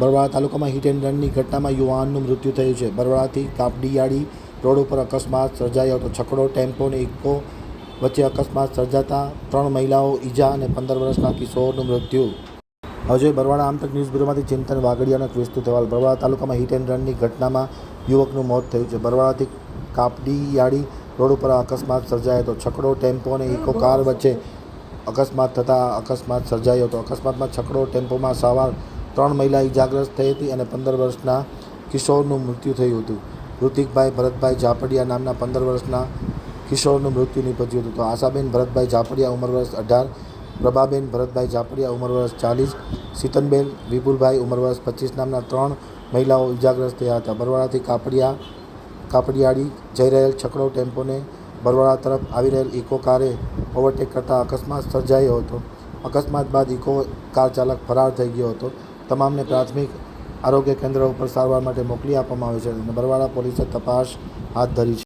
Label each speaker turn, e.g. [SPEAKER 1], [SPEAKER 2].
[SPEAKER 1] બરવાળા તાલુકામાં hit and રનની ઘટનામાં યુવાનનું મૃત્યુ થયું છે. બરવાળાથી કાપડિયાળી રોડ ઉપર અકસ્માત સર્જાયો હતો. છકડો, ટેમ્પો અને ઇકો વચ્ચે અકસ્માત સર્જાતા ત્રણ મહિલાઓ ઈજા અને પંદર વર્ષના કિશોરનું મૃત્યુ. હજુ બરવાળા આમતક ન્યૂઝ બ્યુરોમાંથી ચિંતન વાગડિયાનો ક્રિસ્તુ વિસ્તૃત બરવાડા તાલુકામાં હિટ એન્ડ રનની ઘટનામાં યુવકનું મોત થયું છે. બરવાળાથી કાપડીયાળી રોડ ઉપર અકસ્માત સર્જાયો હતો. છકડો, ટેમ્પો અને ઇકો કાર વચ્ચે અકસ્માત થતાં અકસ્માત સર્જાયો હતો. અકસ્માતમાં છકડો, ટેમ્પોમાં સવાર ત્રણ મહિલા ઇજાગ્રસ્ત થઈ હતી અને પંદર વર્ષના કિશોરનું મૃત્યુ થયું હતું. ઋતિકભાઈ ભરતભાઈ ઝાપડિયા નામના પંદર વર્ષના કિશોરનું મૃત્યુ નીપજ્યું હતું. તો આશાબેન ભરતભાઈ ઝાપડિયા ઉંમર વર્ષ અઢાર, પ્રભાબેન ભરતભાઈ ઝાપડિયા ઉંમર વર્ષ ચાલીસ સિતનબેન વિપુલભાઈ ઉંમર વર્ષ પચીસ નામના ત્રણ મહિલાઓ ઇજાગ્રસ્ત થયા હતા. બરવાળાથી કાપડિયા, કાપડિયાળી જઈ રહેલ છકડો ટેમ્પોને બરવાળા તરફ આવી રહેલ ઇકો કારે ઓવરટેક કરતાં અકસ્માત સર્જાયો હતો. અકસ્માત બાદ ઇકો કાર ચાલક ફરાર થઈ ગયો હતો. તમામને પ્રાથમિક આરોગ્ય કેન્દ્ર ઉપર સારવાર માટે મોકલી આપવામાં આવે છે અને બરવાળા પોલીસે તપાસ હાથ ધરી છે.